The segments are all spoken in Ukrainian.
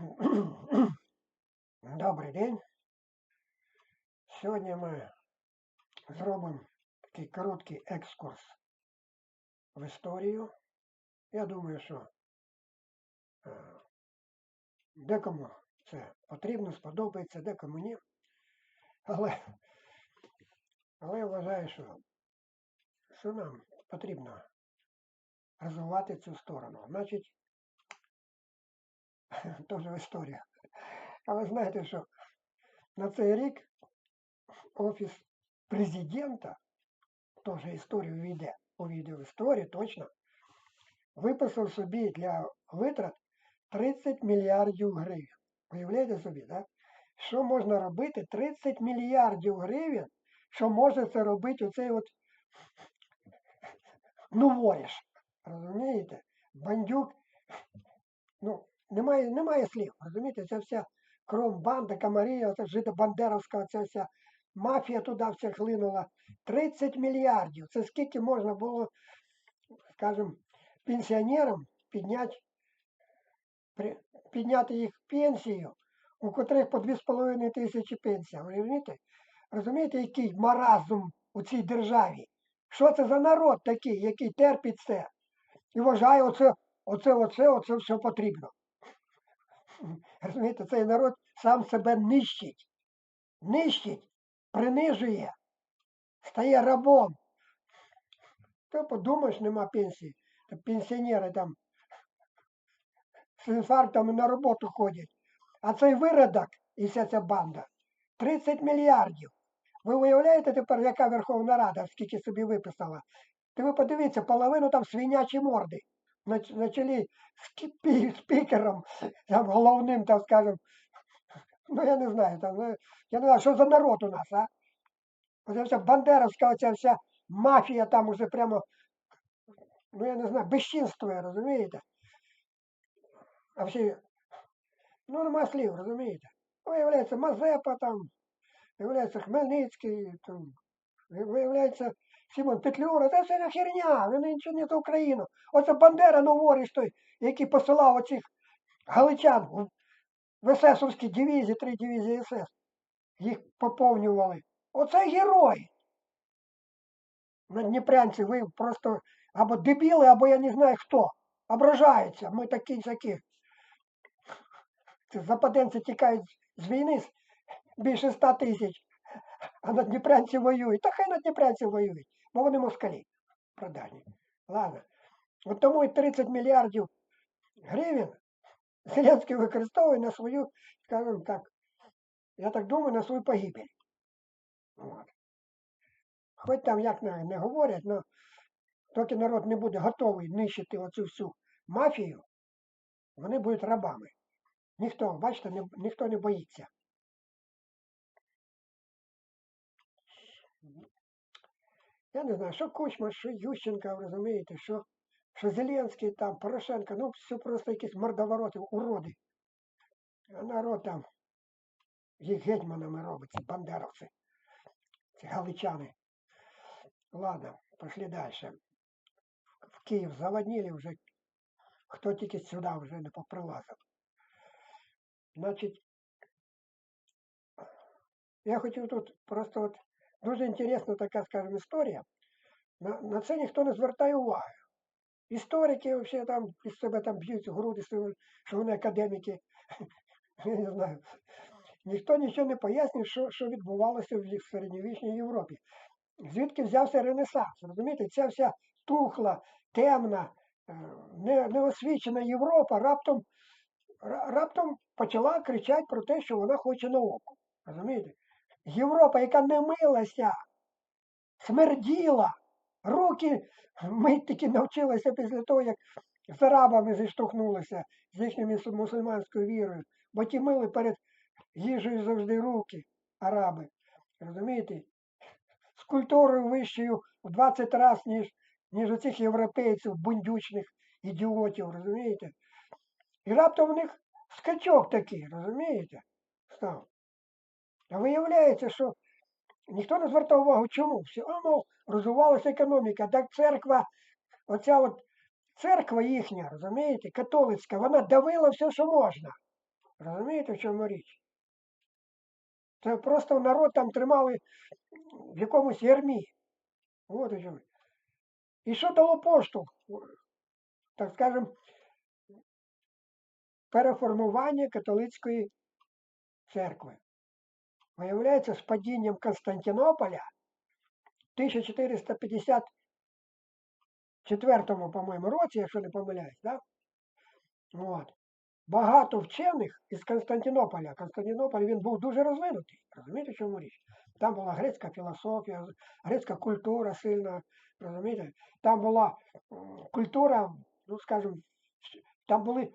Добрий день. Сьогодні ми зробимо такий короткий екскурс в історію. Я думаю, що декому це потрібно, сподобається, декому ні. Але, але я вважаю, що, що нам потрібно розвивати цю сторону. Значить, теж в історію. А ви знаєте, що на цей рік Офіс президента, теж історію війде, увійде в історію точно, виписав собі для витрат 30 мільярдів гривень. Уявляєте собі, так? Що можна робити? 30 мільярдів гривень, що може це робити оцей от ну воріш. Розумієте? Бандюк. Ну, немає, немає слів. Розумієте, ця вся кром банда, Камарія, жидобандеровська, ця вся мафія туди вся хлинула. 30 мільярдів. Це скільки можна було, скажімо, пенсіонерам підняти, підняти їх пенсію, у котрих по 2,5 тисячі пенсія. Розумієте? Розумієте, який маразм у цій державі? Що це за народ такий, який терпить це і вважає, оце, оце, оце, оце все потрібно. Розумієте, цей народ сам себе нищить, нищить, принижує, стає рабом. То подумаєш, нема пенсії. Пенсіонери там з інфарктами на роботу ходять. А цей виродок і вся ця банда 30 мільярдів. Ви уявляєте тепер, яка Верховна Рада, скільки собі виписала? Ти ви подивіться, половину там свинячі морди. На, на чолі спікером, там головним, там, скажем, ну я не знаю, там, ну, я не знаю, що за народ у нас, а? Оця вся бандеровська, оця вся мафія там уже прямо, ну я не знаю, безчинствує, розумієте? А всі, ну нема слів, розумієте? Виявляється, Мазепа там, виявляється Хмельницький, там, виявляється Сімон Петлюра, це все херня, вони нічого не за Україну. Оце Бандера новоріш той, який посилав оцих галичан в- в дивізії, три дивізії СС. Їх поповнювали. Оце герой. На Дніпрянці ви просто або дебіли, або я не знаю хто. Ображаються. Ми такі такі. Западенці тікають з війни більше ста тисяч, а на Дніпрянці воюють. Та хай на Дніпрянці воюють, бо вони москалі продажні. Ладно. От тому і 30 мільярдів гривень Зеленський використовує на свою, скажімо так, я так думаю, на свою погибель. От. Хоч там як не, не говорять, але доки народ не буде готовий нищити оцю всю мафію, вони будуть рабами. Ніхто, бачите, не, ніхто не боїться. Я не знаю, що Кучма, що Ющенка, розумієте, що, що Зеленський там, Порошенко, ну все просто якісь мордовороти, уроди. А народ там їх гетьманами робить, ці бандеровці, ці галичани. Ладно, пошли дальше. В Київ заводнили вже, хто тільки сюди вже не поприлазив. Значить, я хотів тут просто от дуже інтересна така, скажімо, історія. На, на це ніхто не звертає уваги. Історики взагалі там із себе там б'ють груди, що вони академіки. Я не знаю. Ніхто нічого не пояснює, що, що відбувалося в в середньовічній Європі. Звідки взявся Ренесанс? Розумієте, ця вся тухла, темна, е, не- неосвічена Європа раптом, раптом почала кричати про те, що вона хоче науку. Розумієте? Європа, яка не милася, смерділа, руки мить таки навчилася після того, як з арабами зіштовхнулися з їхньою мусульманською вірою, бо ті мили перед їжею завжди руки, араби. Розумієте? З культурою вищою в 20 разів, ніж, ніж у цих європейців, бундючних ідіотів, розумієте? І раптом у них скачок такий, розумієте? Став. А виявляється, що ніхто не звертав увагу, чому? Все, а, мов, розвивалася економіка. Так церква, оця от церква їхня, розумієте, католицька, вона давила все, що можна. Розумієте, в чому річ? Це просто народ там тримали в якомусь ярмі. От. І що дало поштовх? Так скажемо, переформування католицької церкви. Виявляється, з падінням Константинополя в 1454, по-моєму, році, якщо не помиляюсь, да? От. багато вчених із Константинополя. Константинополь він був дуже розвинутий. Розумієте, чому річ? Там була грецька філософія, грецька культура сильна, розумієте? Там була культура, ну скажімо, там були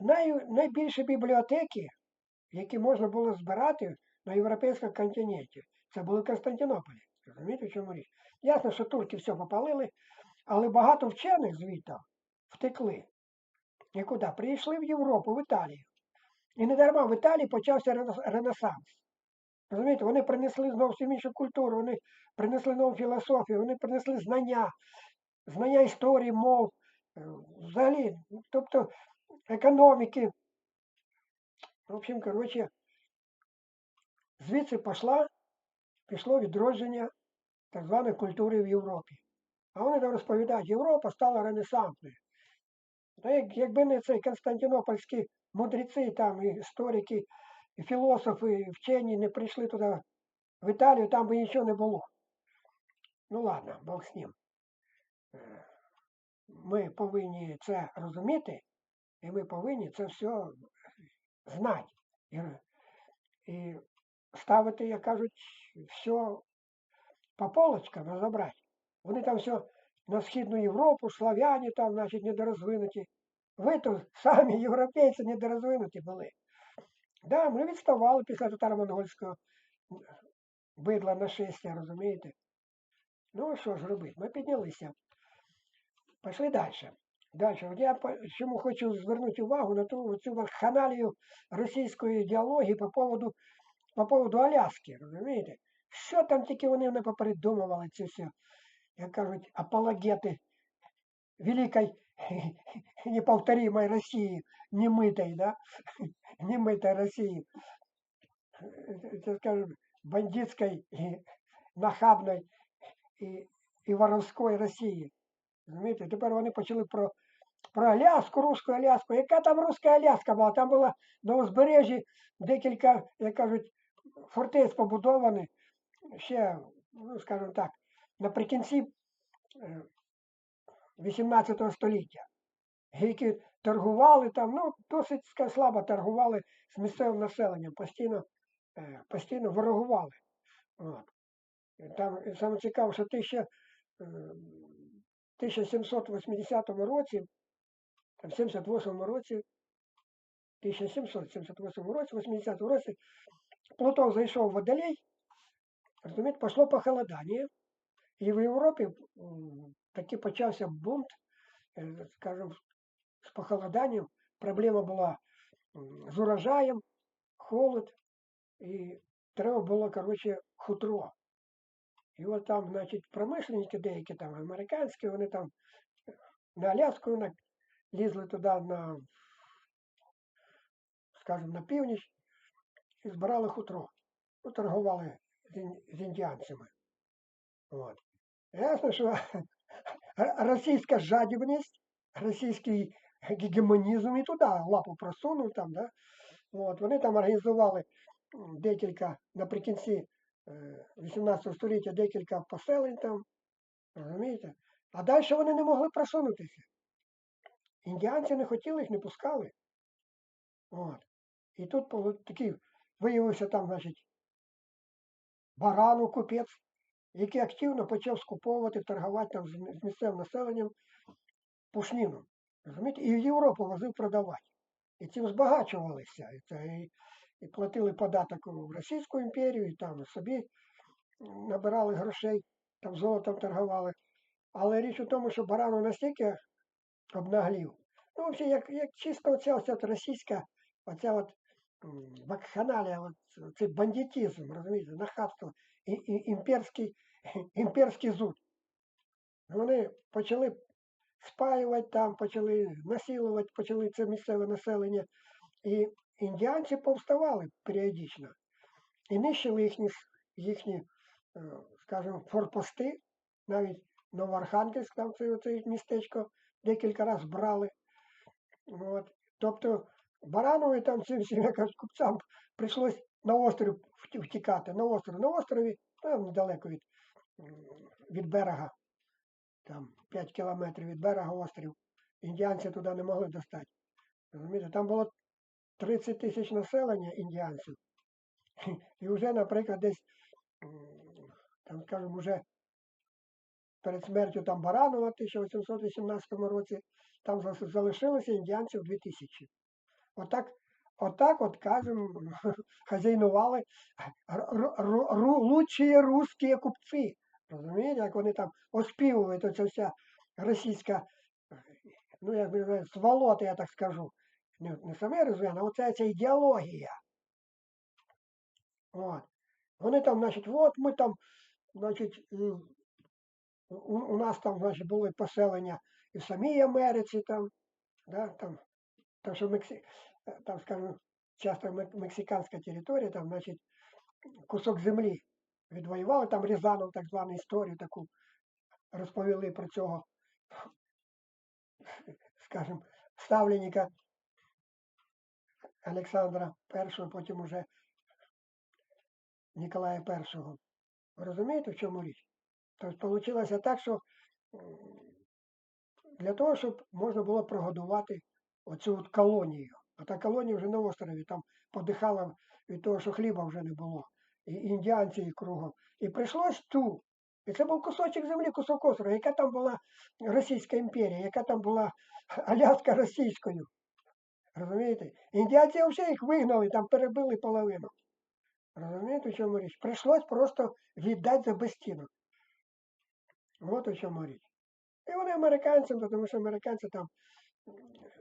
най, найбільші бібліотеки, які можна було збирати на європейському континенті. Це були Константинополі. Розумієте, в чому річ? Ясно, що турки все попалили, але багато вчених звідти втекли. І куди? Прийшли в Європу, в Італію. І не дарма в Італії почався Ренесанс. Розумієте, вони принесли зовсім іншу культуру, вони принесли нову філософію, вони принесли знання, знання історії, мов, е, взагалі, тобто економіки. В общем, коротше, звідси пішла, пішло відродження так званої культури в Європі. А вони там розповідають, Європа стала ренесансною. Та як, якби не цей константинопольські мудреці, там, і історики, і філософи, і вчені не прийшли туди в Італію, там би нічого не було. Ну ладно, Бог з ним. Е, Ми повинні це розуміти, і ми повинні це все знати. І, і ставити, як кажуть, все по полочкам розібрати. Вони там все на Східну Європу, славяні там, значить, недорозвинуті. Ви то самі європейці недорозвинуті були. Да, ми відставали після татаро-монгольського бидла нашестя, розумієте? Ну, що ж робити? Ми піднялися. Пішли далі. Далі. От я чому хочу звернути увагу на ту цю вакханалію російської ідеології по поводу, по поводу Аляски, розумієте? Що там тільки вони не попередумували це все, як кажуть, апологети великой неповторимой России, немытой, да, немытой России, э, так скажем, бандитской, и нахабной і, і воровської Росії. Розумієте? Тепер вони почали про, про Аляску, руську Аляску. Яка там руська Аляска була? Там була на узбережжі декілька, як кажуть, фортець побудовані ще, ну скажімо так, наприкінці е, 18 століття, які торгували там, ну, досить слабо торгували з місцевим населенням, постійно, е, постійно ворогували. От. Там саме цікаво, що 1000, е, 1780 році, в 78 році, 1778 році, 80 році, Плутон зайшов в Водолей, розумієте, пішло похолодання, і в Європі таки почався бунт, е, скажімо, з похолоданням. Проблема була з урожаєм, холод, і треба було, коротше, хутро. І от там, значить, промишленники деякі там американські, вони там е, на Аляску лізли туди на, скажімо, на північ і збирали хутро. Ну, торгували з, індіанцями. От. Ясно, що російська жадібність, російський гегемонізм і туди лапу просунув там, да? От, вони там організували декілька наприкінці е, 18 століття декілька поселень там, розумієте? А далі вони не могли просунутися. Індіанці не хотіли, їх не пускали. От. І тут такий виявився там, значить, барану купець, який активно почав скуповувати, торгувати там з місцевим населенням пушнину. Розумієте? І в Європу возив продавати. І цим збагачувалися. І, і, і платили податок в Російську імперію, і там собі набирали грошей, там золотом торгували. Але річ у тому, що барану настільки обнаглів. Ну, взагалі, як, як чисто оця, оця російська, оця от вакханалія, цей бандитизм, розумієте, нахабство, і, і, імперський, імперський зуд. Вони почали спаювати там, почали насилувати, почали це місцеве населення. І індіанці повставали періодично і нищили їхні, їхні е, скажімо, форпости, навіть Новоархангельськ, там це оце містечко декілька разів брали. От. Тобто Баранові там всім якось купцям прийшлось на острів втікати. На остров. На острові, там недалеко від, від берега, там 5 кілометрів від берега острів. Індіанці туди не могли достати. Розумієте, там було 30 тисяч населення індіанців. І вже, наприклад, десь, там, скажімо, вже перед смертю там Баранова в 1818 році, там залишилося індіанців 2000. Отак, отак от, кажемо, хазяйнували лучші русські купці. Розумієте, як вони там оспівують оця вся російська, ну як би сволота, я так скажу. Не, не саме розв'яна, а оця ця ідеологія. От. Вони там, значить, от ми там, значить, у, у нас там, значить, були поселення і в самій Америці там, да, там, там що Мексі, е, там, скажімо, часто мек- мексиканська територія, там, значить, кусок землі відвоювали, там Рязанов так звану історію таку розповіли про цього, скажімо, ставленника Олександра І, потім уже Ніколая І. Ви розумієте, в чому річ? Тобто вийшло так, що для того, щоб можна було прогодувати оцю от колонію. А та колонія вже на острові там подихала від того, що хліба вже не було. І індіанці і кругом. І прийшлось ту. І це був кусочок землі, кусок острова, яка там була Російська імперія, яка там була Аляска російською. Розумієте? Індіанці взагалі їх вигнали, там перебили половину. Розумієте, в чому річ? Прийшлось просто віддати за безстінок. От у чому річ. І вони американцям, тому що американці там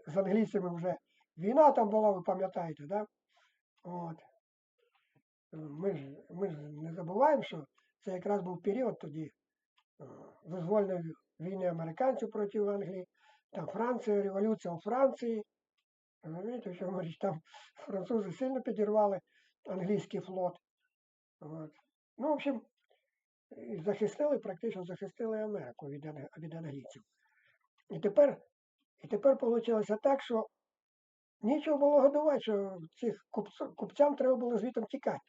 з англійцями вже війна там була, ви пам'ятаєте, да? От. Ми ж, ми ж не забуваємо, що це якраз був період тоді е, визвольної війни американців проти Англії, там Франція, революція у Франції. Розумієте, чому річ? Там французи сильно підірвали англійський флот. От. Ну, в общем, захистили, практично захистили Америку від, від англійців. І тепер, і тепер вийшло так, що нічого було годувати, що цих купц- купцям треба було звітом тікати.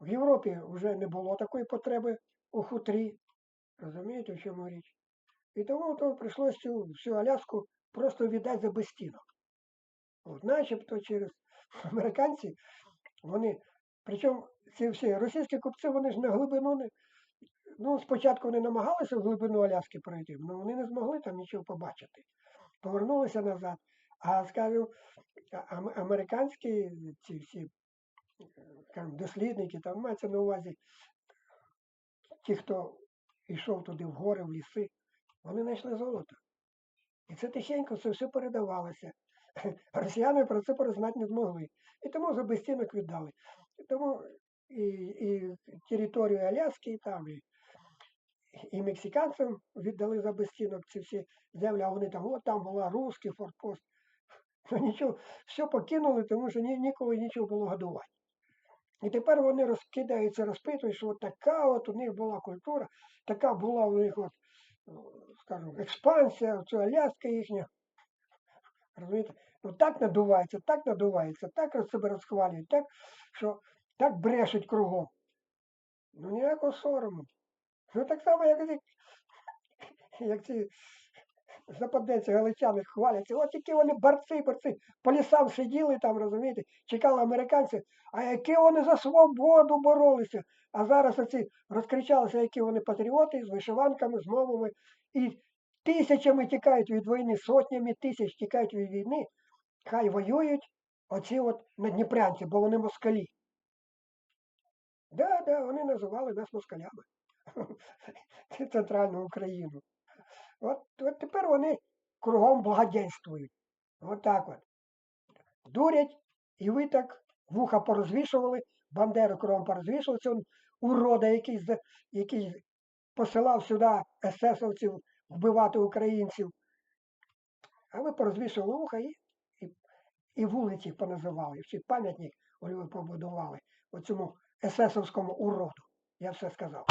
В Європі вже не було такої потреби у хутрі. Розумієте, в чому річ? І тому то прийшлося цю всю Аляску просто віддати за безстінок. От, начебто через американці, вони, причому ці всі російські купці, вони ж на глибину не. Ну, спочатку вони намагалися в глибину Аляски пройти, але вони не змогли там нічого побачити. Повернулися назад. А ам- американські ці всі скажімо, дослідники, там мається на увазі ті, хто йшов туди в гори, в ліси, вони знайшли золото. І це тихенько це все передавалося. Росіяни про це перезнати не змогли. І тому за безстінок віддали. І тому і, і територію Аляски, і там, і, і мексиканцям віддали за безстінок ці всі землі, а вони там, от там була русський форпост. Нічого, все покинули, тому що ні, ніколи нічого було годувати. І тепер вони розкидаються, розпитують, що от така от у них була культура, така була у них, от, скажімо, експансія, це Аляска їхня. Розумієте? Ну так надувається, так надувається, так себе розхвалюють, так, що так брешуть кругом. Ну ніякого сорому. Ну так само, як ці, як ці западенці, галичани хваляться. От які вони борці, борці, по лісам сиділи там, розумієте, чекали американців, а які вони за свободу боролися. А зараз оці розкричалися, які вони патріоти з вишиванками, з мовами. І тисячами тікають від війни, сотнями тисяч тікають від війни. Хай воюють оці от надніпрянці, бо вони москалі. Да, да, вони називали нас москалями. Центральну Україну. От, от тепер вони кругом благоденствують. От так от. Дурять, і ви так вуха порозвішували, бандеру кругом порозвішували, це урода, який, який посилав сюди есесовців вбивати українців. А ви порозвішували вуха і, і, і вулиці поназивали, всі пам'ятник Львові побудували оцьому есесовському уроду. Я все сказав.